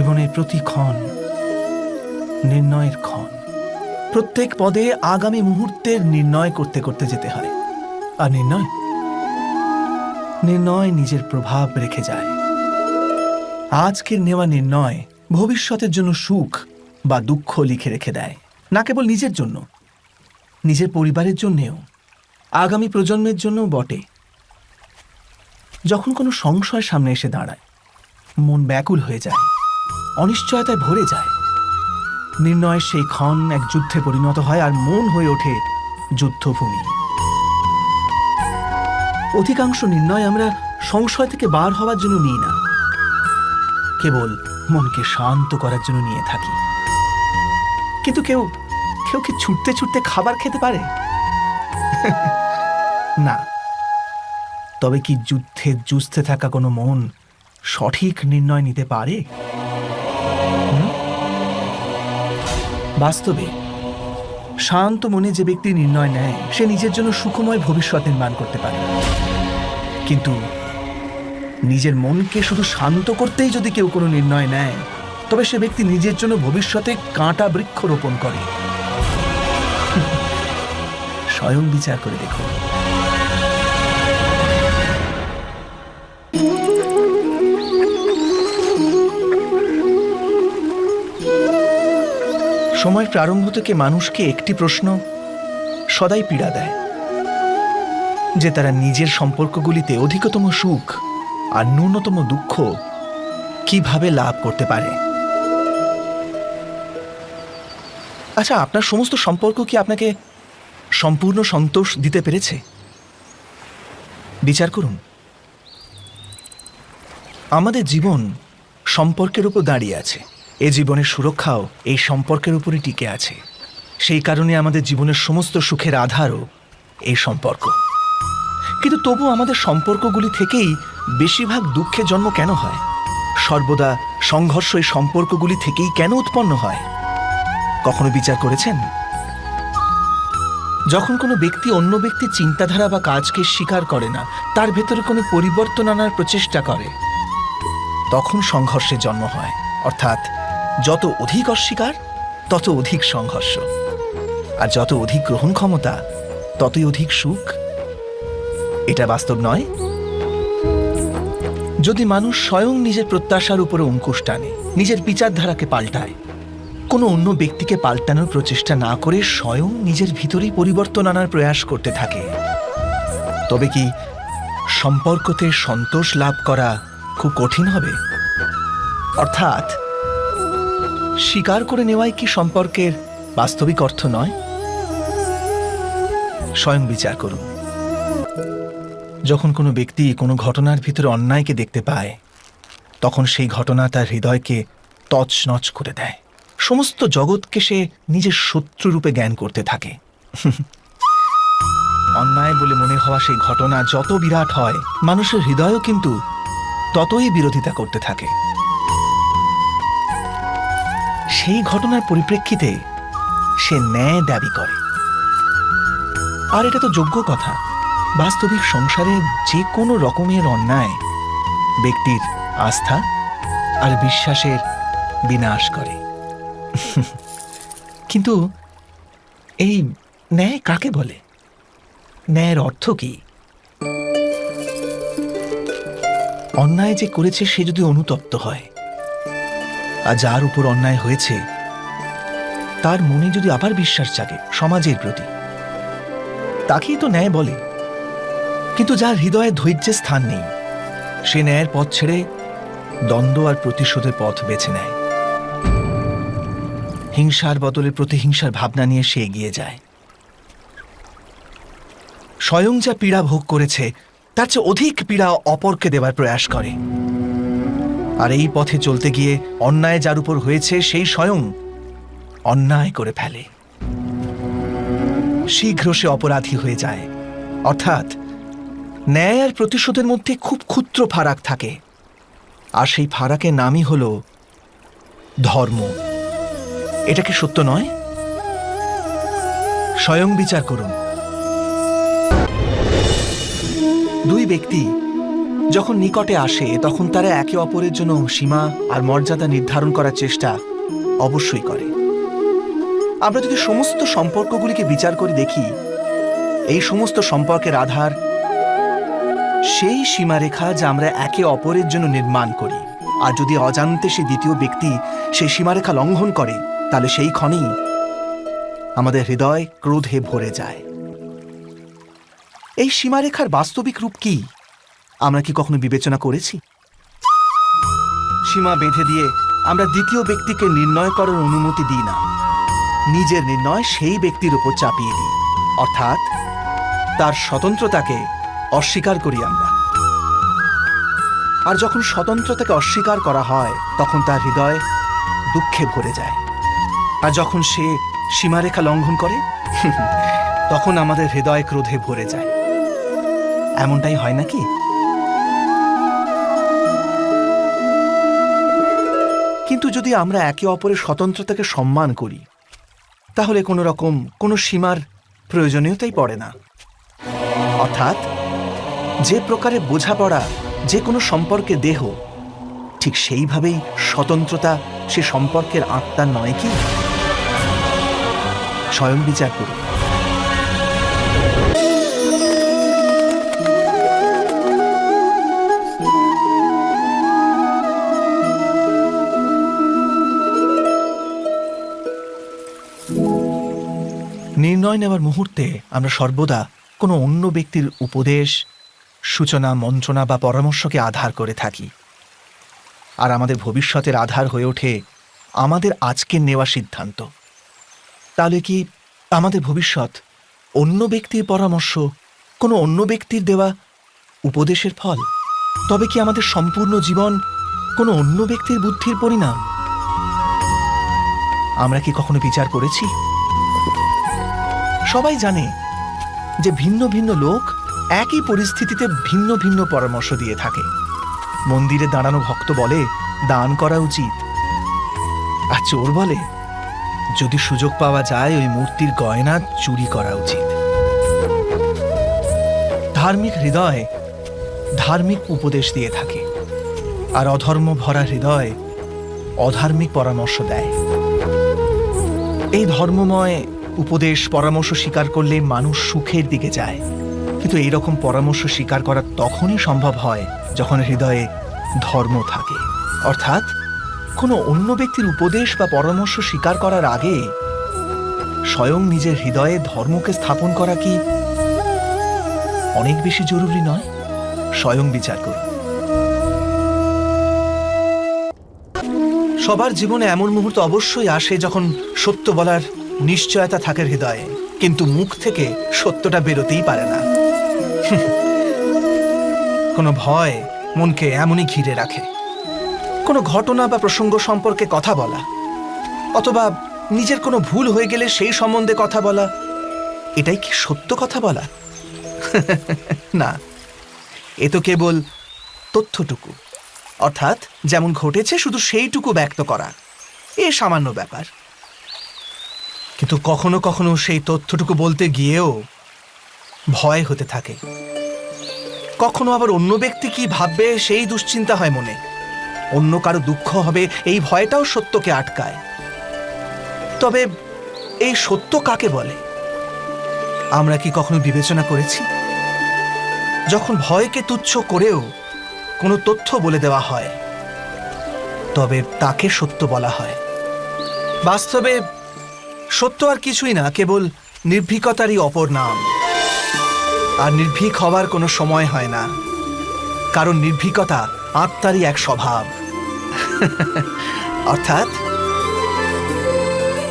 জীবনের প্রতি ক্ষণ, নির্ণয়ের ক্ষণ। প্রত্যেক পদে আগামী মুহূর্তের নির্ণয় করতে করতে যেতে হয়। আর নির্ণয়? নির্ণয় নিজের প্রভাব রেখে যায়। আজকের নেওয়া নির্ণয় ভবিষ্যতের জন্য সুখ বা দুঃখ লিখে রেখে দেয়। না কেবল নিজের জন্য, নিজের পরিবারের জন্যেও, আগামী প্রজন্মের জন্যও বটে। যখন কোনো সংশয় সামনে এসে দাঁড়ায়, মন ব্যাকুল হয়ে যায়। অনিশ্চয়তায় ভরে যায়। নির্ণয়ের সেই ক্ষণ এক যুদ্ধে পরিণত হয় আর মন হয়ে ওঠে যুদ্ধভূমি। অধিকাংশ নির্ণয় আমরা সংশয় থেকে বার হওয়ার জন্য নিই না। কেবল মনকে শান্ত করার জন্য নিয়ে থাকি। কিন্তু কেউ কেউ কি ছুটতে ছুটতে খাবার খেতে পারে? না। তবে কি যুদ্ধে জুঝতে থাকা কোনো মন সঠিক নির্ণয় নিতে পারে? বাস্তবে, শান্ত মনে যে ব্যক্তি নির্ণয় নেয়, সে নিজের জন্য সুখময় ভবিষ্যৎ নির্মাণ করতে পারে। কিন্তু নিজের মনকে শুধু শান্ত করতেই যদি কেউ কোনো নির্ণয় নেয়, তবে সে ব্যক্তি নিজের জন্য ভবিষ্যতে কাঁটা বৃক্ষ রোপণ করে। স্বয়ং বিচার করে দেখুন। সময়ের প্রারম্ভ থেকে মানুষকে একটি প্রশ্ন সদাই পীড়া দেয়, যে তারা নিজের সম্পর্কগুলিতে অধিকতম সুখ আর ন্যূনতম দুঃখ কীভাবে লাভ করতে পারে? আচ্ছা আপনার সমস্ত সম্পর্ক কি আপনাকে সম্পূর্ণ সন্তোষ দিতে পেরেছে? বিচার করুন। আমাদের জীবন সম্পর্কের উপর দাঁড়িয়ে আছে। এ জীবনের সুরক্ষাও এই সম্পর্কের উপরই টিকে আছে। সেই কারণে আমাদের জীবনের সমস্ত সুখের আধারও এই সম্পর্ক। কিন্তু তবু আমাদের সম্পর্কগুলি থেকেই বেশিরভাগ দুঃখের জন্ম কেন হয়? সর্বদা সংঘর্ষ এই সম্পর্কগুলি থেকেই কেন উৎপন্ন হয়? কখনো বিচার করেছেন? যখন কোনো ব্যক্তি অন্য ব্যক্তির চিন্তাধারা বা কাজকে স্বীকার করে না, তার ভেতরে কোনো পরিবর্তন আনার প্রচেষ্টা করে, তখন সংঘর্ষের জন্ম হয়। অর্থাৎ যত অধিক অস্বীকার, তত অধিক সংঘর্ষ। আর যত অধিক গ্রহণ ক্ষমতা, ততই অধিক সুখ। এটা বাস্তব নয়। যদি মানুষ স্বয়ং নিজের প্রত্যাশার উপরে অঙ্কুশ টানে, নিজের বিচারধারাকে পাল্টায়, কোনো অন্য ব্যক্তিকে পাল্টানোর প্রচেষ্টা না করে স্বয়ং নিজের ভিতরেই পরিবর্তন আনার প্রয়াস করতে থাকে, তবে কি সম্পর্কতে সন্তোষ লাভ করা খুব কঠিন হবে? অর্থাৎ স্বীকার করে নেওয়াই কি সম্পর্কের বাস্তবিক অর্থ নয়? স্বয়ং বিচার করুন। যখন কোনো ব্যক্তি কোনো ঘটনার ভিতরে অন্যায়কে দেখতে পায়, তখন সেই ঘটনা তার হৃদয়কে তছনছ করে দেয়। সমস্ত জগৎকে সে নিজের শত্রুরূপে জ্ঞান করতে থাকে। অন্যায় বলে মনে হওয়া সেই ঘটনা যত বিরাট হয়, মানুষের হৃদয়ও কিন্তু ততই বিরোধিতা করতে থাকে। সেই ঘটনার পরিপ্রেক্ষিতে সে ন্যায় দাবি করে। আর এটা তো যোগ্য কথা। বাস্তবিক সংসারে যে কোনো রকমের অন্যায় ব্যক্তির আস্থা আর বিশ্বাসের বিনাশ করে। কিন্তু এই ন্যায় কাকে বলে? ন্যায়ের অর্থ কি? অন্যায় যে করেছে সে যদি অনুতপ্ত হয় আর যার উপর অন্যায় হয়েছে, তার মনে যদি আবার বিশ্বাস জাগে সমাজের প্রতি, তাকেই তো ন্যায় বলে। কিন্তু যার হৃদয়ে ধৈর্যের স্থান নেই, সে ন্যায়ের পথ ছেড়ে দ্বন্দ্ব আর প্রতিশোধের পথ বেছে নেয়। হিংসার বদলে প্রতিহিংসার ভাবনা নিয়ে সে এগিয়ে যায়। স্বয়ং যা পীড়া ভোগ করেছে, তার চেয়ে অধিক পীড়া অপরকে দেবার প্রয়াস করে। আর এই পথে চলতে গিয়ে অন্যায় যার উপর হয়েছে সেই স্বয়ং অন্যায় করে ফেলে। শীঘ্র সে অপরাধী হয়ে যায়। অর্থাৎ ন্যায় আর প্রতিশোধের মধ্যে খুব ক্ষুদ্র ফারাক থাকে। আর সেই ফারাকের নামই হল ধর্ম। এটা কি সত্য নয়? স্বয়ং বিচার করুন। দুই ব্যক্তি যখন নিকটে আসে, তখন তারা একে অপরের জন্য সীমা আর মর্যাদা নির্ধারণ করার চেষ্টা অবশ্যই করে। আমরা যদি সমস্ত সম্পর্কগুলিকে বিচার করে দেখি, এই সমস্ত সম্পর্কের আধার সেই সীমারেখা যা আমরা একে অপরের জন্য নির্মাণ করি। আর যদি অজান্তে সে দ্বিতীয় ব্যক্তি সেই সীমারেখা লঙ্ঘন করে, তাহলে সেই ক্ষণেই আমাদের হৃদয় ক্রোধে ভরে যায়। এই সীমারেখার বাস্তবিক রূপ কি? আমরা কি কখনো বিবেচনা করেছি? সীমা বেঁধে দিয়ে আমরা দ্বিতীয় ব্যক্তিকে নির্ণয় করার অনুমতি দিই না। নিজের নির্ণয় সেই ব্যক্তির উপর চাপিয়ে দিই। অর্থাৎ তার স্বতন্ত্রতাকে অস্বীকার করি আমরা। আর যখন স্বতন্ত্রতাকে অস্বীকার করা হয়, তখন তার হৃদয় দুঃখে ভরে যায়। আর যখন সে সীমারেখা লঙ্ঘন করে, তখন আমাদের হৃদয় ক্রোধে ভরে যায়। এমনটাই হয় নাকি? কিন্তু যদি আমরা একে অপরের স্বতন্ত্রতাকে সম্মান করি, তাহলে কোনো রকম কোনো সীমার প্রয়োজনীয়তাই পড়ে না। অর্থাৎ, যে প্রকারে বোঝাপড়া যে কোনো সম্পর্কে দেহ, ঠিক সেইভাবেই স্বতন্ত্রতা সে সম্পর্কের আত্মা নয় কি? স্বয়ং বিচার করুন। নির্ণয় নেওয়ার মুহূর্তে আমরা সর্বদা কোনো অন্য ব্যক্তির উপদেশ, সূচনা, মন্ত্রণা বা পরামর্শকে আধার করে থাকি। আর আমাদের ভবিষ্যতের আধার হয়ে ওঠে আমাদের আজকের নেওয়া সিদ্ধান্ত। তাহলে কি আমাদের ভবিষ্যৎ অন্য ব্যক্তির পরামর্শ, কোনো অন্য ব্যক্তির দেওয়া উপদেশের ফল? তবে কি আমাদের সম্পূর্ণ জীবন কোনো অন্য ব্যক্তির বুদ্ধির পরিণাম? আমরা কি কখনো বিচার করেছি? সবাই জানে যে ভিন্ন ভিন্ন লোক একই পরিস্থিতিতে ভিন্ন ভিন্ন পরামর্শ দিয়ে থাকে। মন্দিরে দাঁড়ানো ভক্ত বলে, দান করা উচিত। আর চোর বলে, যদি সুযোগ পাওয়া যায়, ওই মূর্তির গয়না চুরি করা উচিত। ধার্মিক হৃদয় ধার্মিক উপদেশ দিয়ে থাকে, আর অধর্ম ভরা হৃদয় অধার্মিক পরামর্শ দেয়। এই ধর্মময় উপদেশ, পরামর্শ স্বীকার করলে মানুষ সুখের দিকে যায়। কিন্তু এই রকম পরামর্শ স্বীকার করা তখনই সম্ভব হয় যখন হৃদয়ে ধর্ম থাকে। অর্থাৎ কোনো অন্য ব্যক্তির উপদেশ বা পরামর্শ স্বীকার করার আগে স্বয়ং নিজের হৃদয়ে ধর্মকে স্থাপন করা কি অনেক বেশি জরুরি নয়? স্বয়ং বিচার করুন। সবার জীবনে এমন মুহূর্ত অবশ্যই আসে যখন সত্য বলার নিশ্চয়তা থাকে হৃদয়ে, কিন্তু মুখ থেকে সত্যটা বেরোতেই পারে না। কোনো ভয় মনকে এমনই ঘিরে রাখে। কোনো ঘটনা বা প্রসঙ্গ সম্পর্কে কথা বলা, অথবা নিজের কোনো ভুল হয়ে গেলে সেই সম্বন্ধে কথা বলা, এটাই কি সত্য কথা বলা? না, এ তো কেবল তথ্যটুকু। অর্থাৎ যেমন ঘটেছে, শুধু সেইটুকু ব্যক্ত করা, এ সামান্য ব্যাপার। কিন্তু কখনো কখনো সেই তথ্যটুকু বলতে গিয়েও ভয় হতে থাকে। কখনো আবার অন্য ব্যক্তি কি ভাববে সেই দুশ্চিন্তা হয় মনে। অন্য কারও দুঃখ হবে, এই ভয়টাও সত্যকে আটকায়। তবে এই সত্য কাকে বলে? আমরা কি কখনো বিবেচনা করেছি? যখন ভয়কে তুচ্ছ করেও কোনো তথ্য বলে দেওয়া হয়, তবে তাকে সত্য বলা হয়। বাস্তবে সত্য আর কিছুই না, কেবল নির্ভীকতারই অপর নাম। আর নির্ভীক হওয়ার কোনো সময় হয় না। কারণ নির্ভীকতা আত্মারই এক স্বভাব। অর্থাৎ?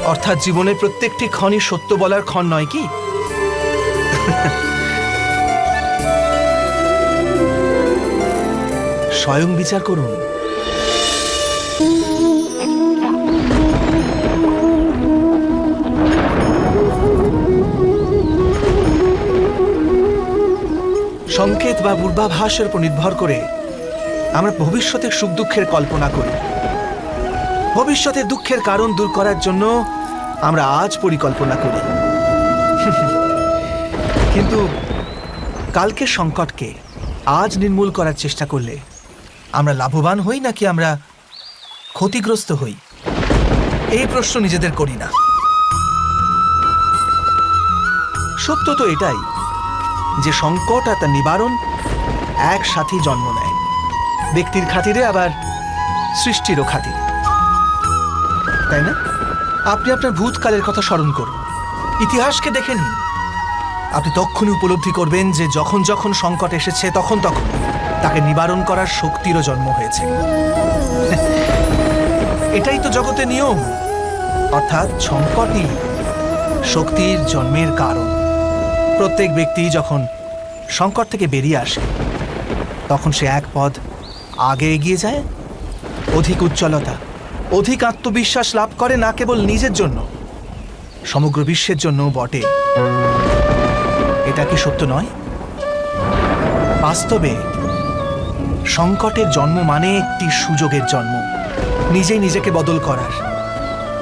অর্থাৎ জীবনের প্রত্যেকটি ক্ষণই সত্য বলার ক্ষণ নয় কি? স্বয়ং বিচার করুন। সংকেত বা পূর্বাভাসের উপর নির্ভর করে আমরা ভবিষ্যতের সুখ দুঃখের কল্পনা করি। ভবিষ্যতে দুঃখের কারণ দূর করার জন্য আমরা আজ পরিকল্পনা করি। কিন্তু কালকে সংকটকে আজ নির্মূল করার চেষ্টা করলে আমরা লাভবান হই নাকি আমরা ক্ষতিগ্রস্ত হই? এই প্রশ্ন নিজেদের করি না। সত্য তো এটাই যে সংকট আর তার নিবারণ একসাথেই জন্ম নেয়। ব্যক্তির খাতিরে আবার সৃষ্টিরও খাতিরে। তাই না? আপনি আপনার ভূতকালের কথা স্মরণ করুন। ইতিহাসকে দেখে নিন। আপনি তখনই উপলব্ধি করবেন যে যখন যখন সংকট এসেছে, তখন তখন তাকে নিবারণ করার শক্তিরও জন্ম হয়েছে। এটাই তো জগতে নিয়ম। অর্থাৎ সংকটই শক্তির জন্মের কারণ। প্রত্যেক ব্যক্তি যখন সংকট থেকে বেরিয়ে আসে, তখন সে এক পদ আগে এগিয়ে যায়, অধিক উজ্জ্বলতা, অধিক আত্মবিশ্বাস লাভ করে না কেবল নিজের জন্য, সমগ্র বিশ্বের জন্য বটে। এটা কি সত্য নয়? বাস্তবে সংকটের জন্ম মানে একটি সুযোগের জন্ম, নিজেই নিজেকে বদল করার,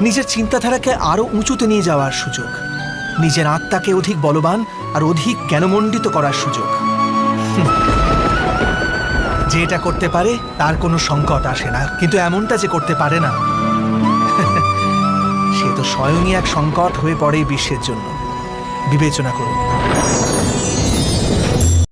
নিজের চিন্তাধারাকে আরও উঁচুতে নিয়ে যাওয়ার সুযোগ, নিজের আত্মাকে অধিক বলবান আর অধিক জ্ঞানমণ্ডিত করার সুযোগ? যে এটা করতে পারে, তার কোনো সংকট আসে না। কিন্তু এমনটা যে করতে পারে না। সে তো স্বয়ংই এক সংকট হয়ে পড়ে বিশ্বের জন্য। বিবেচনা করুন।